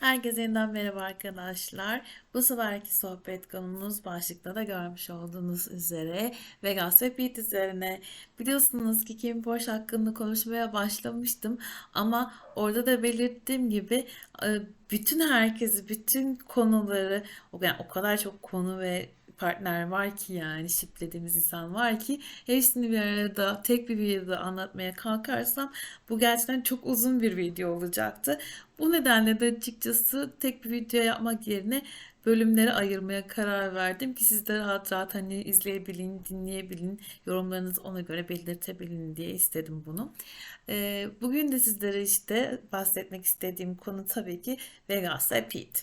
Herkese yeniden merhaba arkadaşlar. Bu seferki sohbet konumuz başlıkta da görmüş olduğunuz üzere Vegas ve Pete üzerine. Biliyorsunuz ki Kim Porsche hakkında konuşmaya başlamıştım ama orada da belirttiğim gibi e, bütün herkesi, bütün konuları, yani o kadar çok konu ve partner var ki yani şiplediğimiz insan var ki hepsini bir arada tek bir videoda anlatmaya kalkarsam bu gerçekten çok uzun bir video olacaktı. Bu nedenle de açıkçası tek bir video yapmak yerine bölümlere ayırmaya karar verdim ki siz de rahat rahat hani izleyebilin, dinleyebilin, yorumlarınızı ona göre belirtebilin diye istedim bunu. Bugün de sizlere işte bahsetmek istediğim konu tabii ki Vegas ve Pete.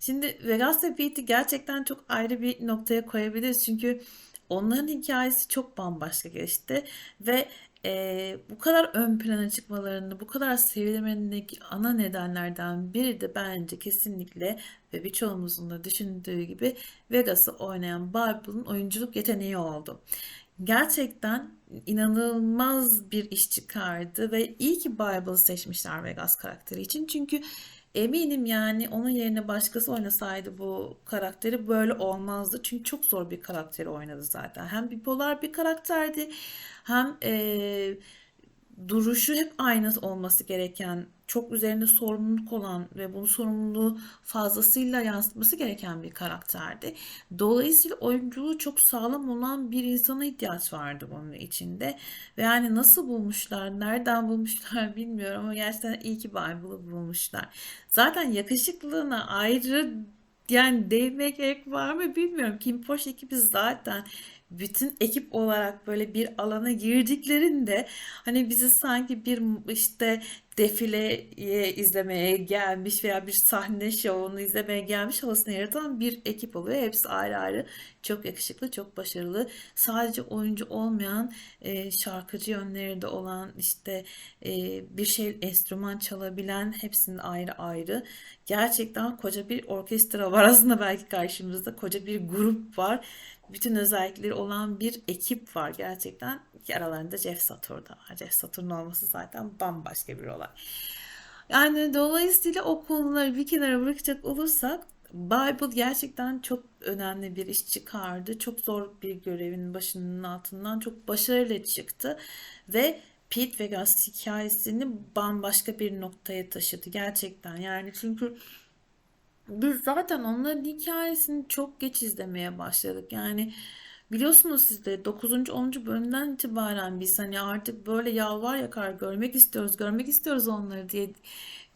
Şimdi Vegas ve Pete'i gerçekten çok ayrı bir noktaya koyabiliriz çünkü onların hikayesi çok bambaşka geçti ve e, bu kadar ön plana çıkmalarını, bu kadar sevilmendeki ana nedenlerden biri de bence kesinlikle ve birçoğumuzun da düşündüğü gibi Vegas'ı oynayan Barbie'nin oyunculuk yeteneği oldu. Gerçekten inanılmaz bir iş çıkardı ve iyi ki Barbie'ı seçmişler Vegas karakteri için. Çünkü eminim yani onun yerine başkası oynasaydı bu karakteri böyle olmazdı. Çünkü çok zor bir karakteri oynadı zaten. Hem bipolar bir karakterdi hem eee duruşu hep aynı olması gereken, çok üzerinde sorumluluk olan ve bunu sorumluluğu fazlasıyla yansıtması gereken bir karakterdi. Dolayısıyla oyunculuğu çok sağlam olan bir insana ihtiyaç vardı bunun içinde. Ve yani nasıl bulmuşlar, nereden bulmuşlar bilmiyorum ama gerçekten iyi ki Bible'ı bulmuşlar. Zaten yakışıklılığına ayrı yani değinmek gerek var mı bilmiyorum. Kim Porsche ekibi zaten bütün ekip olarak böyle bir alana girdiklerinde hani bizi sanki bir işte defileye izlemeye gelmiş veya bir sahne şovunu izlemeye gelmiş havasını yaratan bir ekip oluyor. Hepsi ayrı ayrı çok yakışıklı, çok başarılı. Sadece oyuncu olmayan, e, şarkıcı yönleri de olan işte e, bir şey enstrüman çalabilen hepsinin ayrı ayrı. Gerçekten koca bir orkestra var aslında belki karşımızda koca bir grup var bütün özellikleri olan bir ekip var gerçekten. Aralarında Jeff Satur da var. Jeff Saturn olması zaten bambaşka bir olay. Yani dolayısıyla o konuları bir kenara bırakacak olursak Bible gerçekten çok önemli bir iş çıkardı. Çok zor bir görevin başının altından çok başarılı çıktı ve Pete Vegas hikayesini bambaşka bir noktaya taşıdı gerçekten. Yani çünkü biz zaten onların hikayesini çok geç izlemeye başladık. Yani biliyorsunuz siz de 9. 10. bölümden itibaren biz hani artık böyle yalvar yakar görmek istiyoruz, görmek istiyoruz onları diye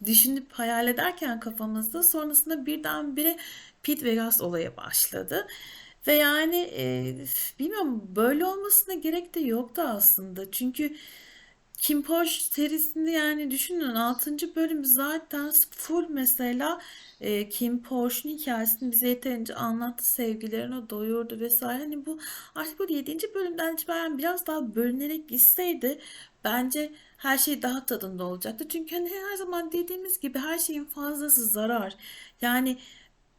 düşünüp hayal ederken kafamızda sonrasında birdenbire Pete Vegas olayı başladı. Ve yani e, bilmiyorum böyle olmasına gerek de yoktu aslında. Çünkü Kim Porsche serisinde yani düşünün 6. bölüm zaten full mesela e, Kim Porsche'un hikayesini bize yeterince anlattı. Sevgilerine doyurdu vesaire. Hani bu artık böyle 7. bölümden itibaren biraz daha bölünerek gitseydi bence her şey daha tadında olacaktı. Çünkü hani her zaman dediğimiz gibi her şeyin fazlası zarar. Yani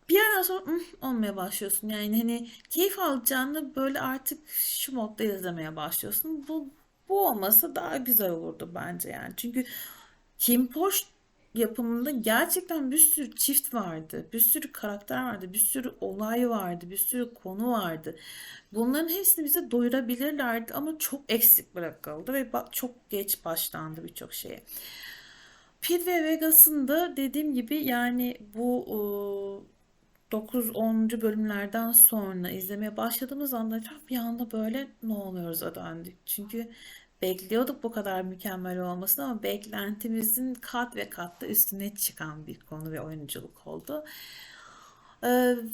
bir yerden sonra "Hmm," olmaya başlıyorsun. Yani hani keyif alacağını böyle artık şu modda izlemeye başlıyorsun. Bu bu olmasa daha güzel olurdu bence yani. Çünkü Kim Porsche yapımında gerçekten bir sürü çift vardı. Bir sürü karakter vardı. Bir sürü olay vardı. Bir sürü konu vardı. Bunların hepsini bize doyurabilirlerdi ama çok eksik bırakıldı ve çok geç başlandı birçok şeye. Pete ve Vegas'ın da dediğim gibi yani bu 9-10. bölümlerden sonra izlemeye başladığımız anda bir anda böyle ne oluyoruz'a döndük. Çünkü bekliyorduk bu kadar mükemmel olmasını ama beklentimizin kat ve kat da üstüne çıkan bir konu ve oyunculuk oldu.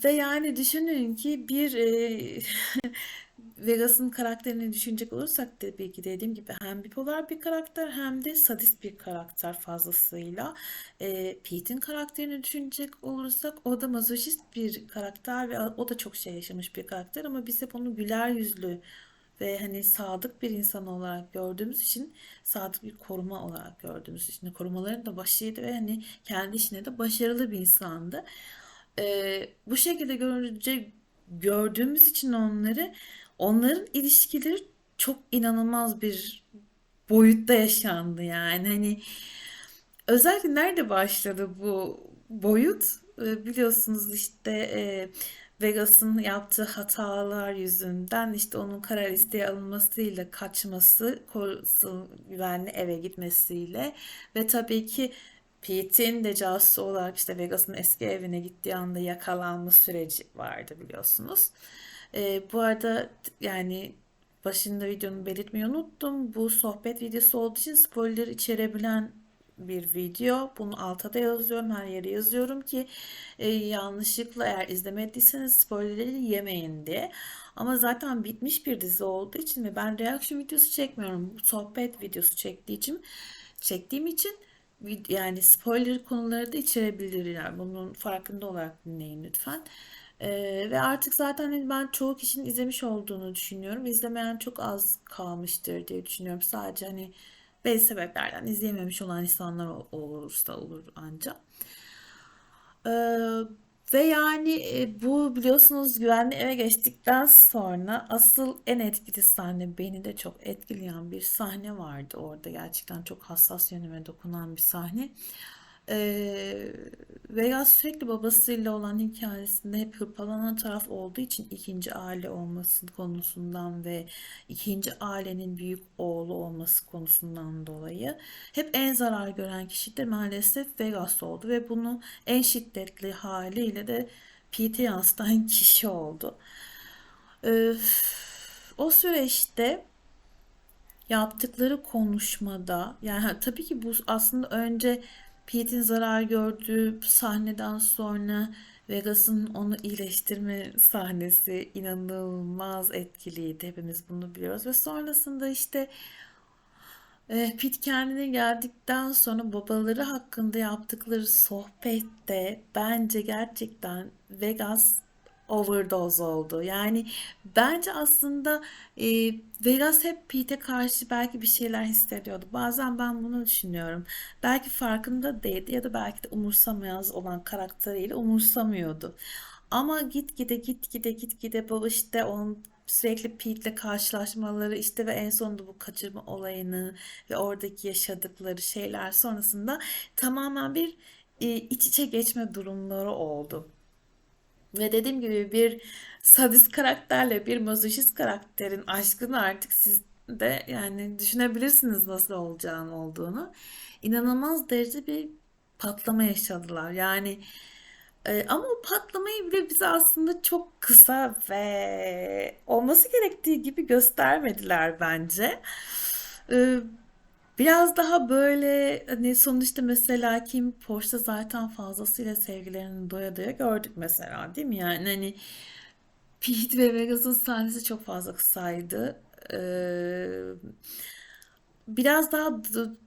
Ve yani düşünün ki bir e, Vegas'ın karakterini düşünecek olursak tabii ki dediğim gibi hem bipolar bir karakter hem de sadist bir karakter fazlasıyla. E, Pete'in karakterini düşünecek olursak o da mazoşist bir karakter ve o da çok şey yaşamış bir karakter ama biz hep onu güler yüzlü ve hani sadık bir insan olarak gördüğümüz için sadık bir koruma olarak gördüğümüz için korumaların da başıydı ve hani kendi işine de başarılı bir insandı. Ee, bu şekilde görünce gördüğümüz için onları onların ilişkileri çok inanılmaz bir boyutta yaşandı yani hani özellikle nerede başladı bu boyut. E, biliyorsunuz işte e, Vegas'ın yaptığı hatalar yüzünden işte onun karar isteği alınmasıyla kaçması, korusu güvenli eve gitmesiyle ve tabii ki Pete'in de casus olarak işte Vegas'ın eski evine gittiği anda yakalanma süreci vardı biliyorsunuz. E, bu arada yani başında videonun belirtmeyi unuttum. Bu sohbet videosu olduğu için spoiler içerebilen bir video. Bunu alta da yazıyorum. Her yere yazıyorum ki e, yanlışlıkla eğer izlemediyseniz spoilerleri yemeyin diye. Ama zaten bitmiş bir dizi olduğu için ve ben reaction videosu çekmiyorum. Sohbet videosu çektiğim için çektiğim için yani spoiler konuları da içerebilir. Yani bunun farkında olarak dinleyin lütfen. Ee, ve artık zaten hani ben çoğu kişinin izlemiş olduğunu düşünüyorum. İzlemeyen çok az kalmıştır diye düşünüyorum. Sadece hani belli sebeplerden izleyememiş olan insanlar ol- olursa olur ancak. Ee, ve yani e, bu biliyorsunuz güvenli eve geçtikten sonra asıl en etkili sahne beni de çok etkileyen bir sahne vardı orada. Gerçekten çok hassas yönüme dokunan bir sahne. Ee, veya sürekli babasıyla olan hikayesinde hep hırpalanan taraf olduğu için ikinci aile olması konusundan ve ikinci ailenin büyük oğlu olması konusundan dolayı hep en zarar gören kişi de maalesef Vegas oldu ve bunu en şiddetli haliyle de Pete yansıtan kişi oldu. Ee, o süreçte yaptıkları konuşmada yani tabii ki bu aslında önce Pete'in zarar gördüğü sahneden sonra Vegas'ın onu iyileştirme sahnesi inanılmaz etkiliydi. Hepimiz bunu biliyoruz ve sonrasında işte e, Pete kendine geldikten sonra babaları hakkında yaptıkları sohbette bence gerçekten Vegas overdose oldu. Yani bence aslında e, Vegas hep Pete'e karşı belki bir şeyler hissediyordu. Bazen ben bunu düşünüyorum. Belki farkında değildi ya da belki de umursamaz olan karakteriyle umursamıyordu. Ama gitgide gitgide gitgide baba işte onun sürekli Pete'le karşılaşmaları işte ve en sonunda bu kaçırma olayını ve oradaki yaşadıkları şeyler sonrasında tamamen bir e, iç içe geçme durumları oldu. Ve dediğim gibi bir sadist karakterle bir mazoşist karakterin aşkını artık siz de yani düşünebilirsiniz nasıl olacağını olduğunu. İnanılmaz derece bir patlama yaşadılar. Yani e, ama o patlamayı bile bize aslında çok kısa ve olması gerektiği gibi göstermediler bence. E, Biraz daha böyle hani sonuçta mesela Kim Porsche zaten fazlasıyla sevgilerini doya doya gördük mesela değil mi? Yani hani Pete ve Vegas'ın sahnesi çok fazla kısaydı. Ee, biraz daha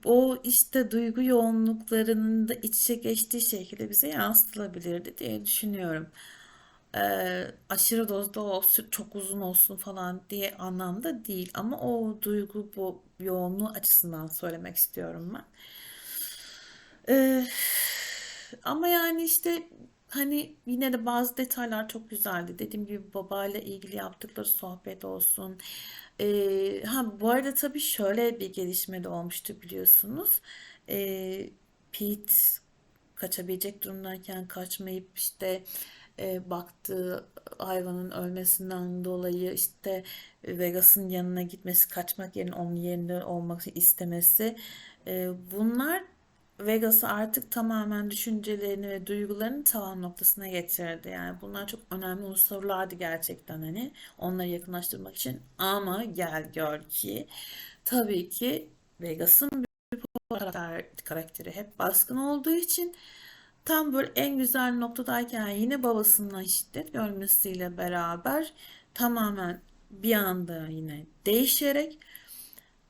o işte duygu yoğunluklarının da iç içe geçtiği şekilde bize yansıtılabilirdi diye düşünüyorum. Ee, aşırı dozda olsun, çok uzun olsun falan diye anlamda değil ama o duygu bu yoğunluğu açısından söylemek istiyorum ben. Ee, ama yani işte hani yine de bazı detaylar çok güzeldi. Dediğim gibi babayla ilgili yaptıkları sohbet olsun. Ee, ha bu arada tabii şöyle bir gelişme de olmuştu biliyorsunuz. Ee, Pete kaçabilecek durumdayken kaçmayıp işte e, baktığı hayvanın ölmesinden dolayı işte Vegas'ın yanına gitmesi, kaçmak yerine onun yerinde olmak istemesi. E, bunlar Vegas'ı artık tamamen düşüncelerini ve duygularını tavan noktasına getirdi. Yani bunlar çok önemli unsurlardı gerçekten hani onları yakınlaştırmak için. Ama gel gör ki tabii ki Vegas'ın karakter, karakteri hep baskın olduğu için tam böyle en güzel noktadayken yine babasından şiddet görmesiyle beraber tamamen bir anda yine değişerek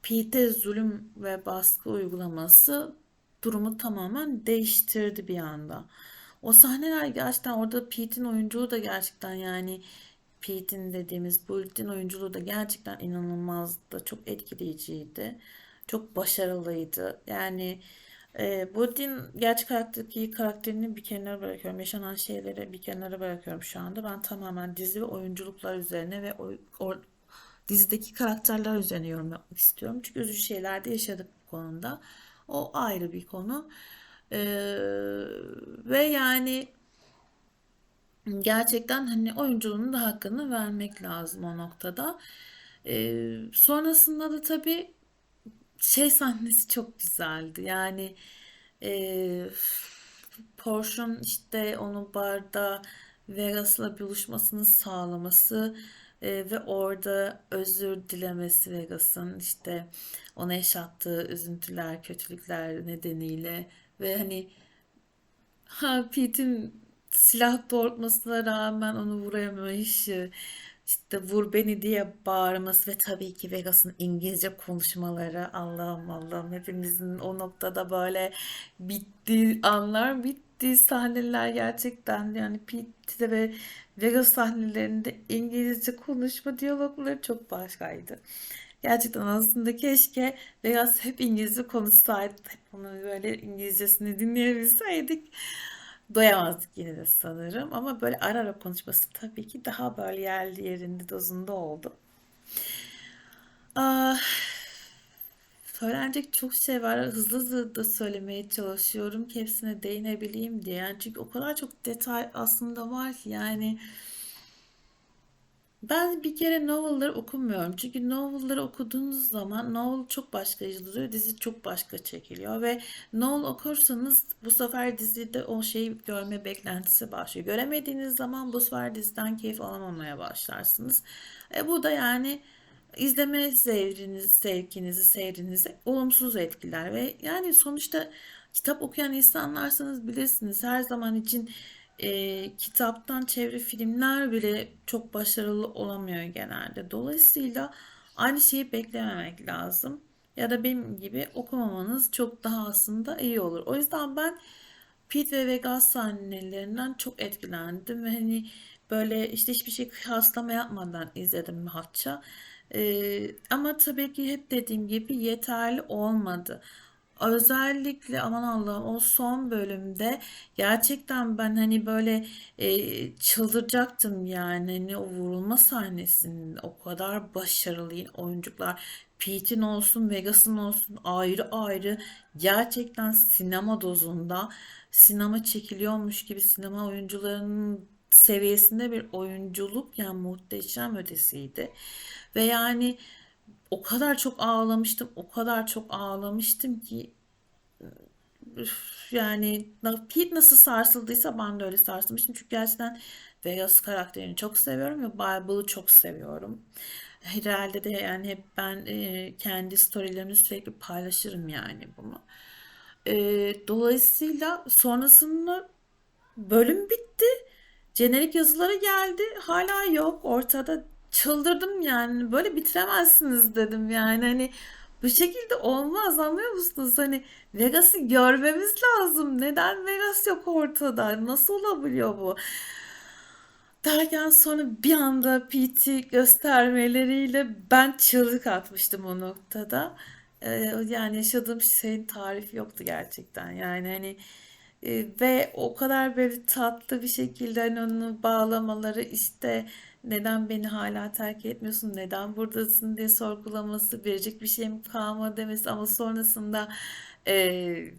Pete zulüm ve baskı uygulaması durumu tamamen değiştirdi bir anda. O sahneler gerçekten orada Pete'in oyunculuğu da gerçekten yani Pete'in dediğimiz Bullet'in oyunculuğu da gerçekten inanılmazdı. Çok etkileyiciydi. Çok başarılıydı. Yani e, Bullet'in gerçek hayattaki karakterini bir kenara bırakıyorum. Yaşanan şeyleri bir kenara bırakıyorum şu anda. Ben tamamen dizi ve oyunculuklar üzerine ve o, o dizideki karakterler üzerine yorum yapmak istiyorum. Çünkü üzücü şeyler de yaşadık bu konuda. O ayrı bir konu. Ee, ve yani gerçekten hani oyunculuğunun da hakkını vermek lazım o noktada. Ee, sonrasında da tabii şey sahnesi çok güzeldi. Yani e, Porsche'un işte onu barda Vegas'la buluşmasını sağlaması e, ve orada özür dilemesi Vegas'ın işte ona yaşattığı üzüntüler, kötülükler nedeniyle ve hani Ha Pete'in silah doğrultmasına rağmen onu vuramayışı, işte vur beni diye bağırması ve tabii ki Vegas'ın İngilizce konuşmaları Allah'ım Allah'ım hepimizin o noktada böyle bittiği anlar bittiği sahneler gerçekten yani Pete ve Vegas sahnelerinde İngilizce konuşma diyalogları çok başkaydı. Gerçekten aslında keşke Vegas hep İngilizce konuşsaydı. Hep onun böyle İngilizcesini dinleyebilseydik. Doyamazdık yine de sanırım. Ama böyle ara ara konuşması tabii ki daha böyle yerli yerinde dozunda oldu. Ah, söylenecek çok şey var. Hızlı hızlı da söylemeye çalışıyorum ki hepsine değinebileyim diye. Yani çünkü o kadar çok detay aslında var ki yani ben bir kere novel'ları okumuyorum. Çünkü novel'ları okuduğunuz zaman novel çok başka yazılıyor, dizi çok başka çekiliyor ve novel okursanız bu sefer dizide o şeyi görme beklentisi başlıyor. Göremediğiniz zaman bu sefer diziden keyif alamamaya başlarsınız. E bu da yani izleme zevkinizi, sevkinizi, seyrinizi olumsuz etkiler ve yani sonuçta kitap okuyan insanlarsanız bilirsiniz her zaman için e, kitaptan çevre filmler bile çok başarılı olamıyor genelde. Dolayısıyla aynı şeyi beklememek lazım. Ya da benim gibi okumamanız çok daha aslında iyi olur. O yüzden ben Pete ve Vegas sahnelerinden çok etkilendim ve hani böyle işte hiçbir şey kıyaslama yapmadan izledim rahatça. Ee, ama tabii ki hep dediğim gibi yeterli olmadı. Özellikle aman Allah'ım o son bölümde gerçekten ben hani böyle e, çıldıracaktım yani. Hani o vurulma sahnesinde o kadar başarılı oyuncular. Pete'in olsun Vegas'ın olsun ayrı ayrı. Gerçekten sinema dozunda sinema çekiliyormuş gibi sinema oyuncularının seviyesinde bir oyunculuk yani muhteşem ötesiydi. Ve yani o kadar çok ağlamıştım, o kadar çok ağlamıştım ki üf, yani Pete nasıl sarsıldıysa ben de öyle sarsılmıştım. Çünkü gerçekten Vegas karakterini çok seviyorum ve Bible'ı çok seviyorum. Herhalde de yani hep ben e, kendi storylerimi sürekli paylaşırım yani bunu. E, dolayısıyla sonrasında bölüm bitti. Jenerik yazıları geldi. Hala yok ortada. Çıldırdım yani. Böyle bitiremezsiniz dedim yani. Hani bu şekilde olmaz anlıyor musunuz? Hani Vegas'ı görmemiz lazım. Neden Vegas yok ortada? Nasıl olabiliyor bu? Derken sonra bir anda PT göstermeleriyle ben çığlık atmıştım o noktada. Ee, yani yaşadığım şeyin tarifi yoktu gerçekten. Yani hani e, ve o kadar böyle tatlı bir şekilde hani onu bağlamaları işte neden beni hala terk etmiyorsun, neden buradasın diye sorgulaması, verecek bir şeyim kalmadı demesi ama sonrasında e,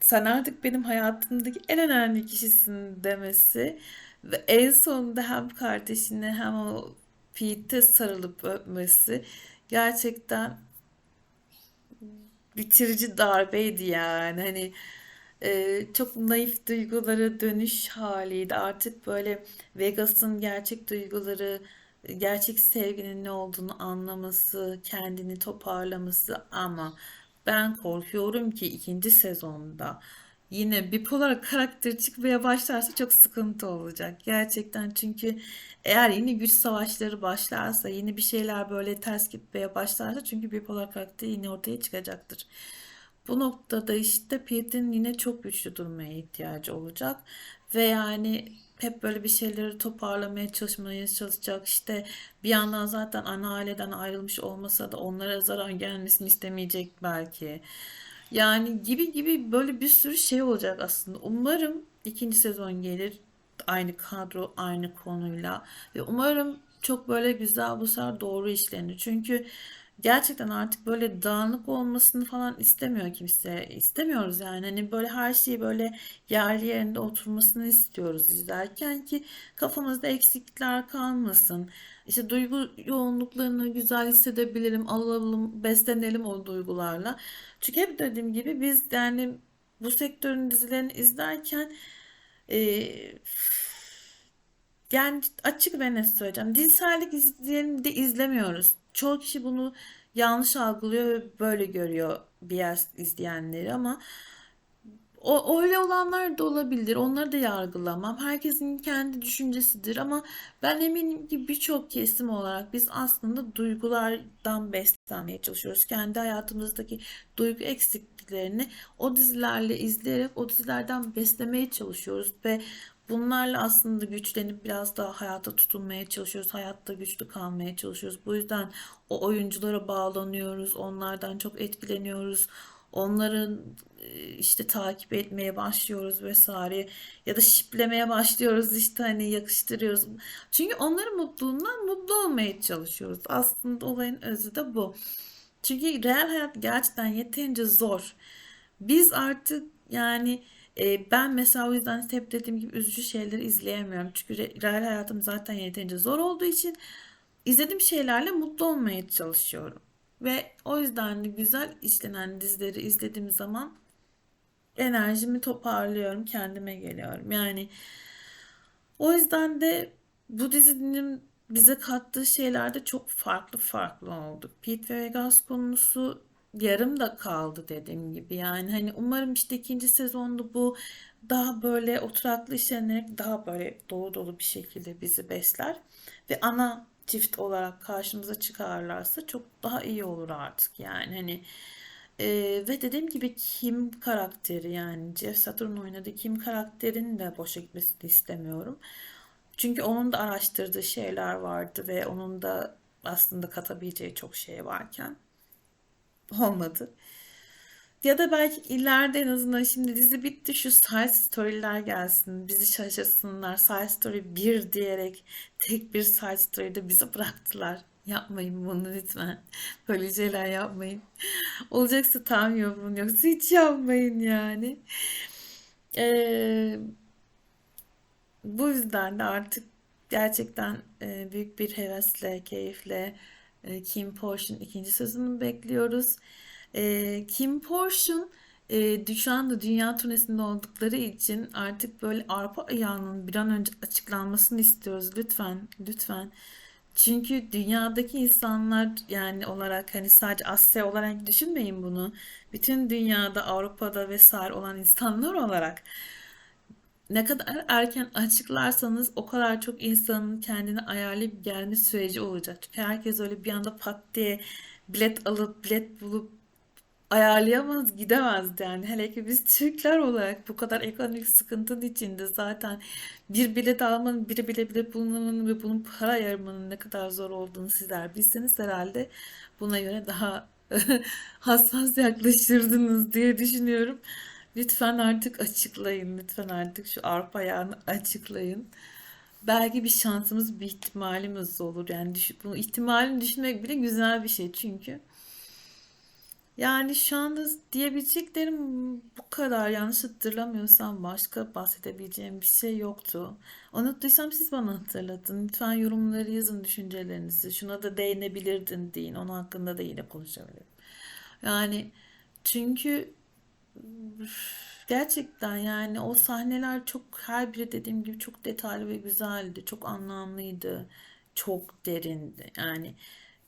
sen artık benim hayatımdaki en önemli kişisin demesi ve en sonunda hem kardeşine hem o Pete'e sarılıp öpmesi gerçekten bitirici darbeydi yani. Hani e, çok naif duygulara dönüş haliydi. Artık böyle Vegas'ın gerçek duyguları, gerçek sevginin ne olduğunu anlaması, kendini toparlaması ama ben korkuyorum ki ikinci sezonda yine bipolar karakter çıkmaya başlarsa çok sıkıntı olacak. Gerçekten çünkü eğer yeni güç savaşları başlarsa, yeni bir şeyler böyle ters gitmeye başlarsa çünkü bipolar karakter yine ortaya çıkacaktır. Bu noktada işte Pete'in yine çok güçlü durmaya ihtiyacı olacak ve yani hep böyle bir şeyleri toparlamaya çalışmaya çalışacak. İşte bir yandan zaten ana aileden ayrılmış olmasa da onlara zarar gelmesini istemeyecek belki. Yani gibi gibi böyle bir sürü şey olacak aslında. Umarım ikinci sezon gelir. Aynı kadro, aynı konuyla. Ve umarım çok böyle güzel bu sefer doğru işlenir. Çünkü gerçekten artık böyle dağınık olmasını falan istemiyor kimse. İstemiyoruz yani. Hani böyle her şeyi böyle yerli yerinde oturmasını istiyoruz izlerken ki kafamızda eksiklikler kalmasın. İşte duygu yoğunluklarını güzel hissedebilirim, alalım, beslenelim o duygularla. Çünkü hep dediğim gibi biz yani bu sektörün dizilerini izlerken e, yani açık ve net söyleyeceğim. Dinsellik izleyelim de izlemiyoruz. Çoğu kişi bunu yanlış algılıyor ve böyle görüyor bir izleyenleri ama o öyle olanlar da olabilir. Onları da yargılamam. Herkesin kendi düşüncesidir ama ben eminim ki birçok kesim olarak biz aslında duygulardan beslenmeye çalışıyoruz. Kendi hayatımızdaki duygu eksikliklerini o dizilerle izleyerek o dizilerden beslemeye çalışıyoruz ve Bunlarla aslında güçlenip biraz daha hayata tutunmaya çalışıyoruz. Hayatta güçlü kalmaya çalışıyoruz. Bu yüzden o oyunculara bağlanıyoruz. Onlardan çok etkileniyoruz. Onların e, işte takip etmeye başlıyoruz vesaire ya da şiplemeye başlıyoruz işte hani yakıştırıyoruz. Çünkü onların mutluluğundan mutlu olmaya çalışıyoruz. Aslında olayın özü de bu. Çünkü real hayat gerçekten yeterince zor. Biz artık yani e, ben mesela o yüzden hep dediğim gibi üzücü şeyleri izleyemiyorum. Çünkü re- real hayatım zaten yeterince zor olduğu için izlediğim şeylerle mutlu olmaya çalışıyorum. Ve o yüzden de güzel işlenen dizileri izlediğim zaman enerjimi toparlıyorum, kendime geliyorum. Yani o yüzden de bu dizinin bize kattığı şeyler de çok farklı farklı oldu. Pete ve Vegas konusu yarım da kaldı dediğim gibi. Yani hani umarım işte ikinci sezonda bu daha böyle oturaklı işlenerek daha böyle dolu dolu bir şekilde bizi besler ve ana çift olarak karşımıza çıkarlarsa çok daha iyi olur artık yani hani e, ve dediğim gibi Kim karakteri yani Jeff Saturn oynadığı Kim karakterinin de boşa gitmesini istemiyorum. Çünkü onun da araştırdığı şeyler vardı ve onun da aslında katabileceği çok şey varken olmadı. Ya da belki ileride en azından şimdi dizi bitti şu side story'ler gelsin. Bizi şaşırsınlar. Side story bir diyerek tek bir side story'de bizi bıraktılar. Yapmayın bunu lütfen. Böyle şeyler yapmayın. Olacaksa tam yapın yoksa hiç yapmayın yani. Ee, bu yüzden de artık gerçekten büyük bir hevesle, keyifle e, Kim Porsche'un ikinci sezonunu bekliyoruz. E, Kim Porsche'un e, şu anda dünya turnesinde oldukları için artık böyle arpa ayağının bir an önce açıklanmasını istiyoruz. Lütfen, lütfen. Çünkü dünyadaki insanlar yani olarak hani sadece Asya olarak düşünmeyin bunu. Bütün dünyada, Avrupa'da vesaire olan insanlar olarak ne kadar erken açıklarsanız o kadar çok insanın kendini ayarlayıp gelme süreci olacak. Çünkü herkes öyle bir anda pat diye bilet alıp bilet bulup ayarlayamaz gidemez yani. Hele ki biz Türkler olarak bu kadar ekonomik sıkıntının içinde zaten bir bilet almanın, bir bile bilet bulmanın ve bunun para ayırmanın ne kadar zor olduğunu sizler bilseniz herhalde buna göre daha hassas yaklaşırdınız diye düşünüyorum. Lütfen artık açıklayın. Lütfen artık şu arpa ayağını açıklayın. Belki bir şansımız, bir ihtimalimiz olur. Yani düş bu ihtimalini düşünmek bile güzel bir şey çünkü. Yani şu anda diyebileceklerim bu kadar. Yanlış hatırlamıyorsam başka bahsedebileceğim bir şey yoktu. Unuttuysam siz bana hatırlatın. Lütfen yorumları yazın düşüncelerinizi. Şuna da değinebilirdin deyin. Onun hakkında da yine konuşabilirim. Yani çünkü Gerçekten yani o sahneler çok her biri dediğim gibi çok detaylı ve güzeldi. Çok anlamlıydı. Çok derindi. Yani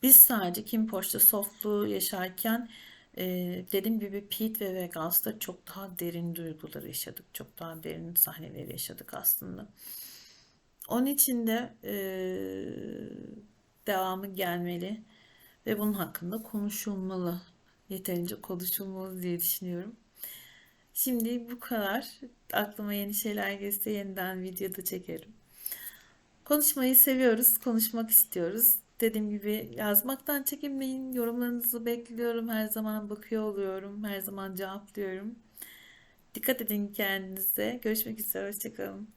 biz sadece Kim Porsche softluğu yaşarken e, dediğim gibi Pete ve Vegas'ta çok daha derin duyguları yaşadık. Çok daha derin sahneleri yaşadık aslında. Onun için de e, devamı gelmeli ve bunun hakkında konuşulmalı. Yeterince konuşulmalı diye düşünüyorum. Şimdi bu kadar. Aklıma yeni şeyler gelirse yeniden videoda çekerim. Konuşmayı seviyoruz, konuşmak istiyoruz. Dediğim gibi yazmaktan çekinmeyin. Yorumlarınızı bekliyorum. Her zaman bakıyor oluyorum. Her zaman cevaplıyorum. Dikkat edin kendinize. Görüşmek üzere. Hoşçakalın.